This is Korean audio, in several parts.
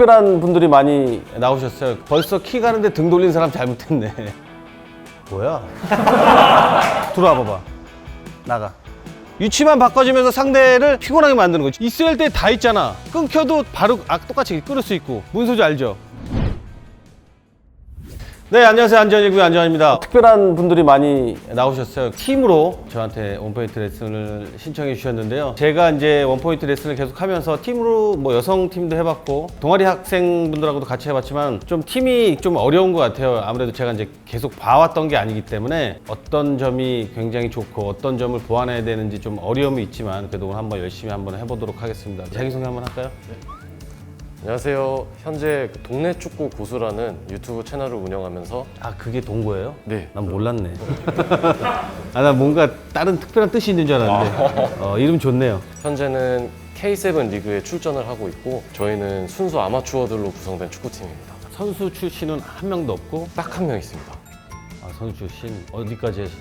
특별한 분들이 많이 나오셨어요. 벌써 키 가는데 등 돌린 사람 잘못했네. 뭐야? 들어와 봐봐. 나가. 위치만 바꿔주면서 상대를 피곤하게 만드는 거지. 할때다 있잖아. 끊겨도 바로 아, 똑같이 끊을 수 있고. 문소지 알죠? 네, 안녕하세요. 안전이고요. 안전입니다. 특별한 분들이 많이 나오셨어요. 팀으로 저한테 원포인트 레슨을 신청해 주셨는데요. 제가 이제 원포인트 레슨을 계속 하면서 팀으로 뭐 여성 팀도 해봤고, 동아리 학생분들하고도 같이 해봤지만, 좀 팀이 좀 어려운 것 같아요. 아무래도 제가 이제 계속 봐왔던 게 아니기 때문에 어떤 점이 굉장히 좋고, 어떤 점을 보완해야 되는지 좀 어려움이 있지만, 그래도 오늘 한번 열심히 한번 해보도록 하겠습니다. 자기소개 한번 할까요? 안녕하세요. 현재 그 동네 축구 고수라는 유튜브 채널을 운영하면서 아, 그게 동거예요? 네. 난 몰랐네. 아, 나 뭔가 다른 특별한 뜻이 있는 줄 알았는데. 어, 이름 좋네요. 현재는 K7 리그에 출전을 하고 있고 저희는 순수 아마추어들로 구성된 축구팀입니다. 선수 출신은 한 명도 없고, 딱 한 명 있습니다. 아, 선수 출신 어디까지 하시?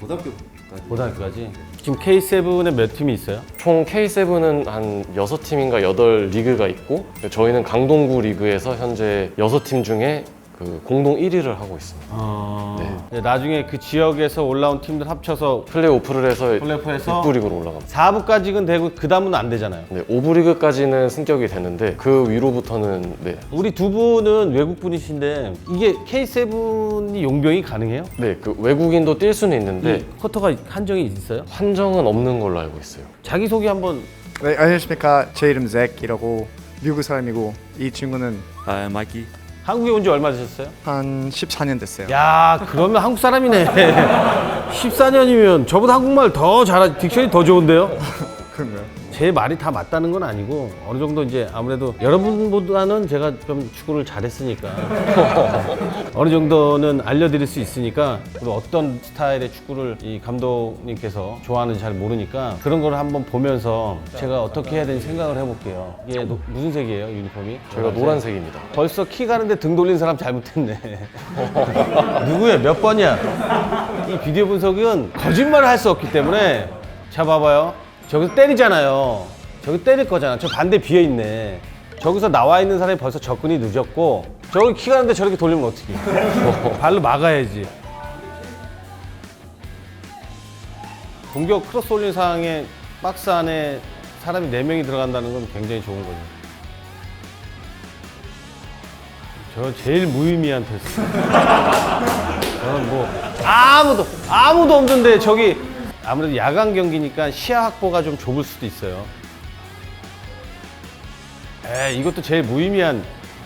고등학교까지 고등학교까지. 지금 K7에 몇 팀이 있어요? 총 K7은 한 6팀인가 8 리그가 있고 저희는 강동구 리그에서 현재 6팀 중에 그 공동 1위를 하고 있습니다. 어... 네, 나중에 그 지역에서 올라온 팀들 합쳐서 플레이오프를 해서 플레이오프에서 6부 리그로 올라갑니다. 4부까지는 되고 그 다음은 안 되잖아요. 네, 5부 리그까지는 승격이 되는데 그 위로부터는 네, 우리 두 분은 외국 분이신데 이게 K7이 용병이 가능해요? 네, 그 외국인도 뛸 수는 있는데 이 쿼터가 한정이 있어요? 한정은 없는 걸로 알고 있어요. 자기 소개 한번 네, 안녕하십니까. 제 이름 잭이라고 미국 사람이고 이 친구는 아 마이키 한국에 온 지 얼마 되셨어요? 한 14년 됐어요. 야, 그러면 한국 사람이네. 14년이면 저보다 한국말 더 잘하, 딕션이 더 좋은데요? 그런가요? 제 말이 다 맞다는 건 아니고 어느 정도 이제 아무래도 여러분보다는 제가 좀 축구를 잘했으니까 어느 정도는 알려드릴 수 있으니까 그리고 어떤 스타일의 축구를 이 감독님께서 좋아하는지 잘 모르니까 그런 걸 한번 보면서 제가 어떻게 해야 되는지 생각을 해볼게요. 이게 노- 무슨 색이에요, 유니폼이? 저희가 노란색입니다. 벌써 키 가는데 등 돌린 사람 잘못했네. 누구야? 몇 번이야? 이 비디오 분석은 거짓말을 할 수 없기 때문에 자 봐봐요. 저기서 때리잖아요. 저기 때릴 거잖아. 저 반대 비어 있네. 저기서 나와 있는 사람이 벌써 접근이 늦었고 저기 키 가 는데 저렇게 돌리면 어떻게? 발로 막아야지. 공격 크로스 올린 상황에 박스 안에 사람이 네명이 들어간다는 건 굉장히 좋은 거죠. 저 제일 무의미한 테스트. 저는 뭐 아무도 아무도 없는데 저기 아무래도 야간 경기니까 시야 확보가 좀 좁을 수도 있어요. 에 이것도 제일 무의미한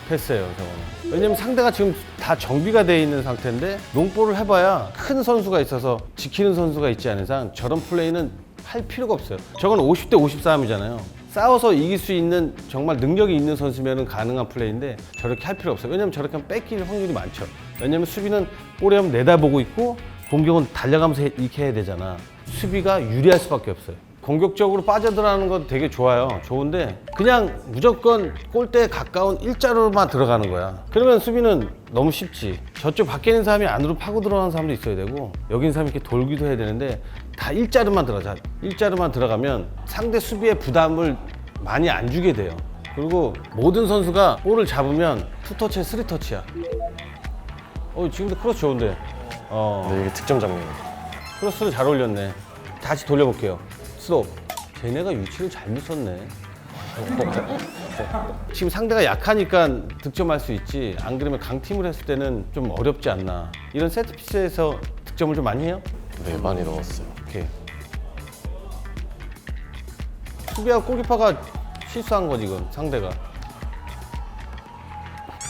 패스예요, 저거는. 왜냐면 상대가 지금 다 정비가 돼 있는 상태인데 농볼을 해봐야 큰 선수가 있어서 지키는 선수가 있지 않은 이상 저런 플레이는 할 필요가 없어요. 저건 50대 50 싸움이잖아요. 싸워서 이길 수 있는 정말 능력이 있는 선수면 가능한 플레이인데 저렇게 할 필요 없어요. 왜냐면 저렇게 하면 뺏길 확률이 많죠. 왜냐면 수비는 볼에 하면 내다보고 있고 공격은 달려가면서 해- 이렇게 해야 되잖아. 수비가 유리할 수밖에 없어요. 공격적으로 빠져들어가는 건 되게 좋아요. 좋은데 그냥 무조건 골대에 가까운 일자로만 들어가는 거야. 그러면 수비는 너무 쉽지. 저쪽 밖에 있는 사람이 안으로 파고 들어가는 사람도 있어야 되고 여기 있는 사람이 이렇게 돌기도 해야 되는데 다 일자로만 들어가자. 일자로만 들어가면 상대 수비의 부담을 많이 안 주게 돼요. 그리고 모든 선수가 볼을 잡으면 투터치, 쓰리터치야. 어, 지금도 크로스 좋은데. 어. 네, 이게 득점 장면입니다. 크로스를 잘 올렸네. 다시 돌려볼게요. 스톱. 쟤네가 위치를 잘못 썼네. 지금 상대가 약하니까 득점할 수 있지. 안 그러면 강팀을 했을 때는 좀 어렵지 않나. 이런 세트피스에서 득점을 좀 많이 해요? 네, 많이 넣었어요. 오케이. 수비하고 골키퍼가 실수한 거지, 이건 상대가.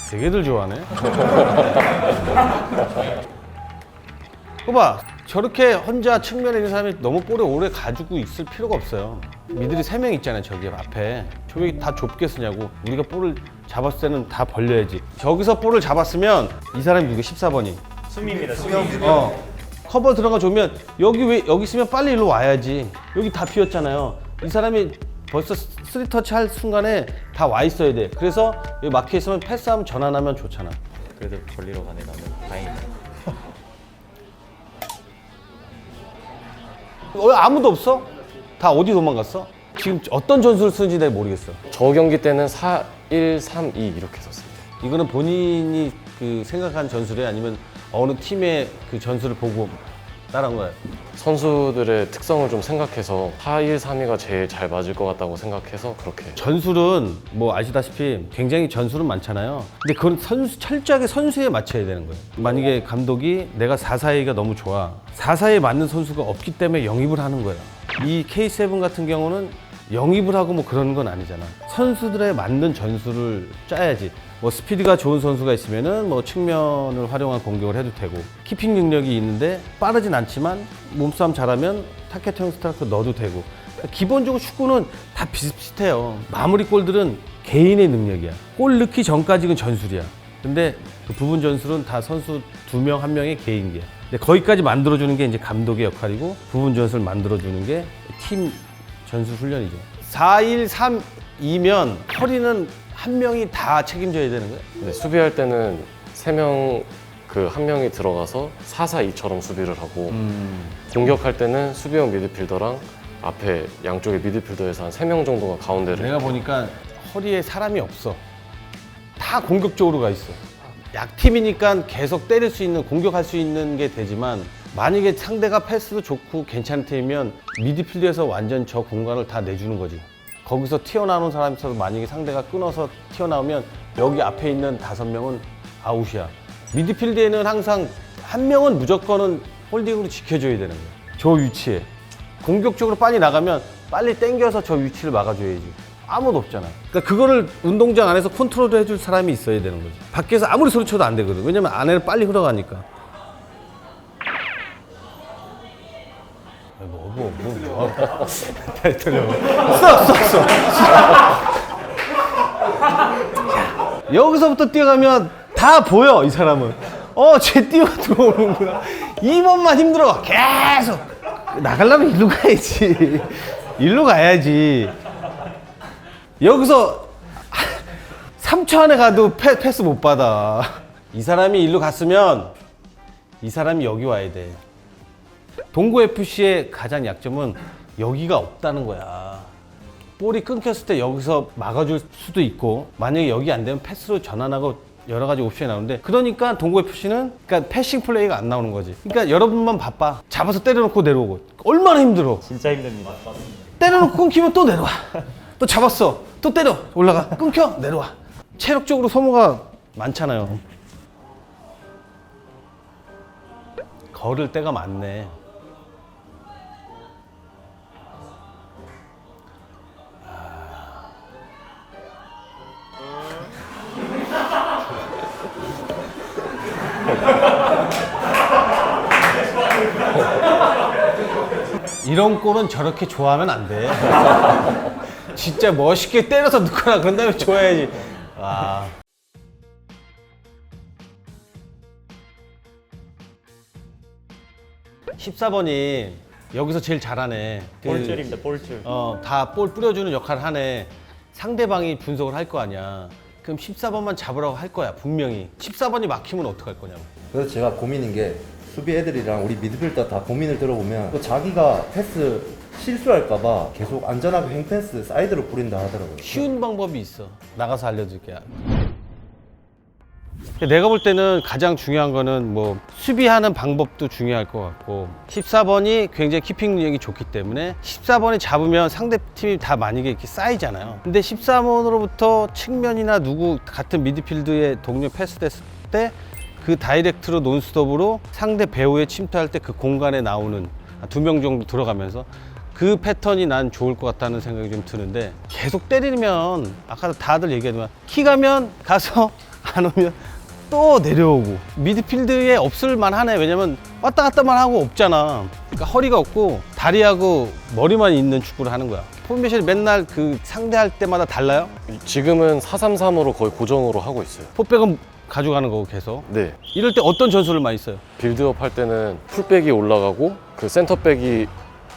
되게들 좋아하네. 봐봐. 저렇게 혼자 측면에 있는 사람이 너무 볼에 오래 가지고 있을 필요가 없어요. 미들이 세 명 있잖아요, 저기 앞에. 저기 다 좁게 쓰냐고. 우리가 볼을 잡았을 때는 다 벌려야지. 저기서 볼을 잡았으면 이 사람이 누구 14번이? 수미입니다, 수미. 어. 커버 들어가 주면 여기 왜 여기 있으면 빨리 일로 와야지. 여기 다 비었잖아요. 이 사람이 벌써 쓰리 터치 할 순간에 다 와 있어야 돼. 그래서 여기 막혀 있으면 패스하면 전환하면 좋잖아. 그래도 걸리러 가네 나는 다행이다 어, 아무도 없어? 다 어디 도망갔어? 지금 어떤 전술을 쓰는지 내가 모르겠어. 저 경기 때는 사, 1, 3, 2 이렇게 썼습니다. 이거는 본인이 그 생각한 전술이 아니면 어느 팀의 그 전술을 보고 따라한 거예요. 선수들의 특성을 좀 생각해서 4, 1, 3, 2가 제일 잘 맞을 것 같다고 생각해서 그렇게 전술은 뭐 아시다시피 굉장히 전술은 많잖아요. 근데 그건 선수 철저하게 선수에 맞춰야 되는 거예요. 만약에 감독이 내가 442가 너무 좋아. 442에 맞는 선수가 없기 때문에 영입을 하는 거야. 이 K7 같은 경우는 영입을 하고 뭐 그러는 건 아니잖아. 선수들에 맞는 전술을 짜야지. 뭐 스피드가 좋은 선수가 있으면은 뭐 측면을 활용한 공격을 해도 되고 키핑 능력이 있는데 빠르진 않지만 몸싸움 잘하면 타켓형 스트라이크 넣어도 되고 기본적으로 축구는 다 비슷비슷해요. 마무리 골들은 개인의 능력이야. 골 넣기 전까지는 전술이야. 근데 그 부분 전술은 다 선수 두 명 한 명의 개인기야. 근데 거기까지 만들어주는 게 이제 감독의 역할이고 부분 전술을 만들어주는 게 팀 전술 훈련이죠. 4, 1, 3, 2면 허리는 한 명이 다 책임져야 되는 거야. 근데 수비할 때는 3명 그 한 명이 들어가서 4, 4, 2처럼 수비를 하고 공격할 때는 수비형 미드필더랑 앞에 양쪽에 미드필더에서 한 3명 정도가 가운데를 내가 보니까 허리에 사람이 없어. 다 공격적으로 가 있어. 약팀이니까 계속 때릴 수 있는, 공격할 수 있는 게 되지만 만약에 상대가 패스도 좋고 괜찮은 팀이면 미드필드에서 완전 저 공간을 다 내주는 거지. 거기서 튀어나오는 있어서 만약에 상대가 끊어서 튀어나오면 여기 앞에 있는 다섯 명은 아웃이야. 미드필드에는 항상 한 명은 무조건은 홀딩으로 지켜줘야 되는 거야. 저 위치에. 공격적으로 빨리 나가면 빨리 땡겨서 저 위치를 막아줘야지. 아무도 없잖아. 그러니까 그거를 운동장 안에서 컨트롤 해줄 사람이 있어야 되는 거지. 밖에서 아무리 소리쳐도 안 되거든. 왜냐면 안에는 빨리 흘러가니까. 달달려. 써, 써, 써. 여기서부터 뛰어가면 다 보여, 이 사람은. 어, 쟤 뛰어 들어오는구나. 2번만 힘들어. 계속. 나가려면 일로 가야지. 일로 가야지. 여기서 3초 안에 가도 패, 패스 못 받아. 이 사람이 일로 갔으면 이 사람이 여기 와야 돼. 동구 FC의 가장 약점은 여기가 없다는 거야. 볼이 끊겼을 때 여기서 막아줄 수도 있고 만약에 여기 안 되면 패스로 전환하고 여러 가지 옵션이 나오는데 그러니까 동구 FC는 그러니까 패싱 플레이가 안 나오는 거지. 그러니까 여러분만 바빠. 잡아서 때려놓고 내려오고 얼마나 힘들어. 진짜 힘듭니다. 때려놓고 끊기면 또 내려와. 또 잡았어. 또 때려. 올라가. 끊겨. 내려와. 체력적으로 소모가 많잖아요. 걸을 때가 많네. 이런 골은 저렇게 좋아하면 안 돼. 진짜 멋있게 때려서 넣거나 그런 다음에 좋아야지. 와. (14번이) 여기서 제일 잘하네 그, 볼줄입니다. 볼줄. 어, 다 볼 뿌려주는 역할을 하네 상대방이 분석을 할 거 아니야 그럼 (14번만) 잡으라고 할 거야 분명히 (14번이) 막히면 어떡할 거냐고 그래서 제가 고민인 게 수비 애들이랑 우리 미드필더 다 고민을 들어보면 또 자기가 패스 실수할까봐 계속 안전하게 횡패스 사이드로 뿌린다 하더라고요. 쉬운 방법이 있어. 나가서 알려줄게. 내가 볼 때는 가장 중요한 거는 뭐 수비하는 방법도 중요할 것 같고 14번이 굉장히 키핑 능력이 좋기 때문에 14번이 잡으면 상대 팀이 다 만약에 이렇게 쌓이잖아요. 근데 14번으로부터 측면이나 누구 같은 미드필드에 동료 패스 됐을 때 그 다이렉트로 논스톱으로 상대 배우에 침투할 때 그 공간에 나오는 두 명 정도 들어가면서 그 패턴이 난 좋을 것 같다는 생각이 좀 드는데 계속 때리면 아까 다들 얘기하지만 키 가면 가서 안 오면 또 내려오고 미드필드에 없을 만하네 왜냐면 왔다 갔다만 하고 없잖아 그러니까 허리가 없고 다리하고 머리만 있는 축구를 하는 거야 포메이션이 맨날 그 상대할 때마다 달라요 지금은 433으로 거의 고정으로 하고 있어요. 포백은 가져가는 거고 계속 네. 이럴 때 어떤 전술을 많이 써요 빌드업 할 때는 풀백이 올라가고 그 센터백이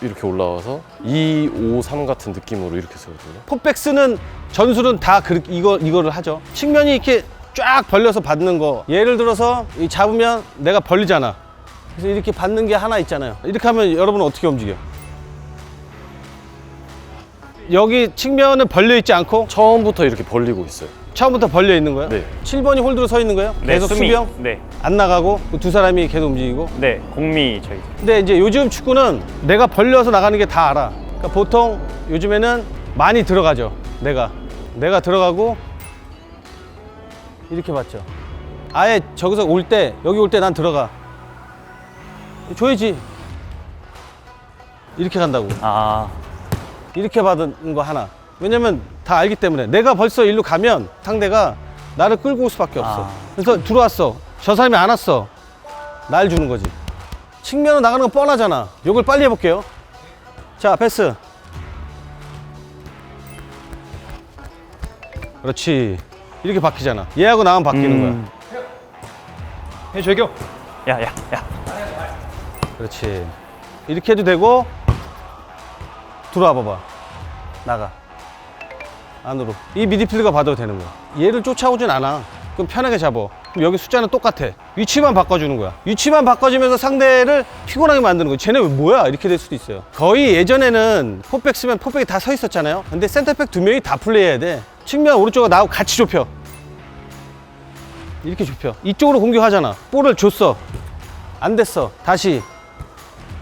이렇게 올라와서 2, 5, 3 같은 느낌으로 이렇게 쓰거든요. 포백 쓰는 전술은 다 그, 이거, 이거를 하죠. 측면이 이렇게 쫙 벌려서 받는 거. 예를 들어서 이 잡으면 내가 벌리잖아. 그래서 이렇게 받는 게 하나 있잖아요. 이렇게 하면 여러분은 어떻게 움직여? 여기 측면은 벌려 있지 않고 처음부터 이렇게 벌리고 있어요. 처음부터 벌려 있는 거예요? 네. 7번이 홀드로 서 있는 거예요? 네, 계속 수미. 수비형? 네, 안 나가고 그두 사람이 계속 움직이고 네, 공미 저희. 근데 이제 요즘 축구는 내가 벌려서 나가는 게 다 알아 그러니까 보통 요즘에는 많이 들어가죠 내가 내가 들어가고 이렇게 봤죠 아예 저기서 올 때 여기 올 때 난 들어가 줘야지 이렇게 간다고 아, 이렇게 받은 거 하나. 왜냐면 다 알기 때문에 내가 벌써 일로 가면 상대가 나를 끌고 올 수밖에 없어. 아. 그래서 들어왔어. 저 사람이 안 왔어. 날 주는 거지. 측면으로 나가는 건 뻔하잖아. 요걸 빨리 해볼게요. 자, 패스. 그렇지. 이렇게 바뀌잖아. 얘하고 나만 바뀌는 음. 거야. 해 저격. 야, 야, 야. 그렇지. 이렇게 해도 되고 들어와 봐봐. 나가. 안으로. 이 미드필드가 받아도 되는 거야. 얘를 쫓아오진 않아. 그럼 편하게 잡어. 그럼 여기 숫자는 똑같아. 위치만 바꿔주는 거야. 위치만 바꿔주면서 상대를 피곤하게 만드는 거야. 쟤네 왜 뭐야? 이렇게 될 수도 있어요. 거의 예전에는 포백 쓰면 포백이 다 서 있었잖아요. 근데 센터백 두 명이 다 플레이해야 돼. 측면 오른쪽으로 나하고 같이 좁혀. 이렇게 좁혀. 이쪽으로 공격하잖아. 볼을 줬어. 안 됐어. 다시.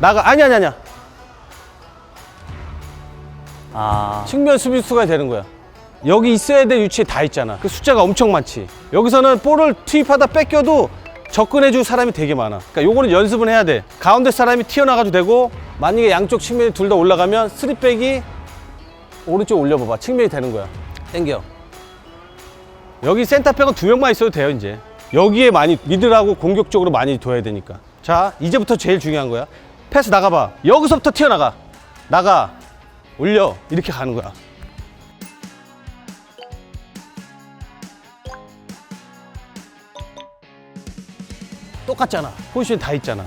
나가. 아니, 아니, 아니야. 아, 측면 수비수가 되는 거야. 여기 있어야 될 위치에 다 있잖아. 그 숫자가 엄청 많지. 여기서는 볼을 투입하다 뺏겨도 접근해 줄 사람이 되게 많아. 그러니까 요거는 연습은 해야 돼. 가운데 사람이 튀어나가도 되고 만약에 양쪽 측면이 둘 다 올라가면 쓰리백이 오른쪽 올려봐봐. 측면이 되는 거야. 땡겨. 여기 센터백은 두 명만 있어도 돼요, 이제. 여기에 많이 미들하고 공격적으로 많이 둬야 되니까. 자, 이제부터 제일 중요한 거야. 패스 나가봐. 여기서부터 튀어나가. 나가. 올려. 이렇게 가는 거야. 똑같잖아. 포지션 다 있잖아.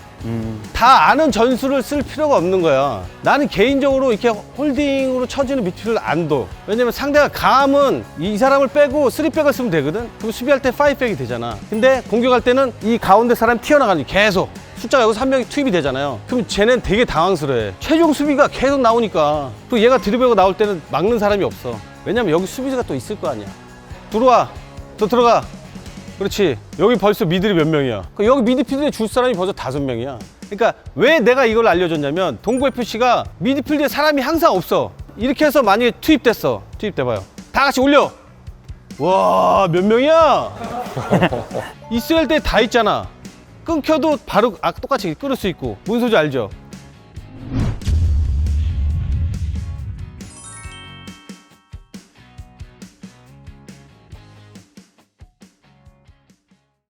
다 아는 전술을 쓸 필요가 없는 거야. 나는 개인적으로 이렇게 홀딩으로 쳐지는 미드필을 안 둬. 왜냐면 상대가 감은 이 사람을 빼고 쓰리백을 쓰면 되거든. 그럼 수비할 때 파이백이 되잖아. 근데 공격할 때는 이 가운데 사람 튀어나가니 계속. 숫자가 여기서 한 명이 투입이 되잖아요. 그럼 쟤는 되게 당황스러워해. 최종 수비가 계속 나오니까. 또 얘가 드리블고 나올 때는 막는 사람이 없어. 왜냐면 여기 수비수가 또 있을 거 아니야. 들어와. 더 들어가. 그렇지. 여기 벌써 미들이 몇 명이야. 그 여기 미드필드에 줄 사람이 벌써 다섯 명이야. 그러니까 왜 내가 이걸 알려줬냐면 동구 FC가 미드필드에 사람이 항상 없어. 이렇게 해서 만약에 투입됐어. 투입돼봐요. 다 같이 올려. 와, 몇 명이야? 있어야 할 때 다 있잖아. 끊겨도 바로 아 똑같이 끊을 수 있고. 뭔 소리 알죠?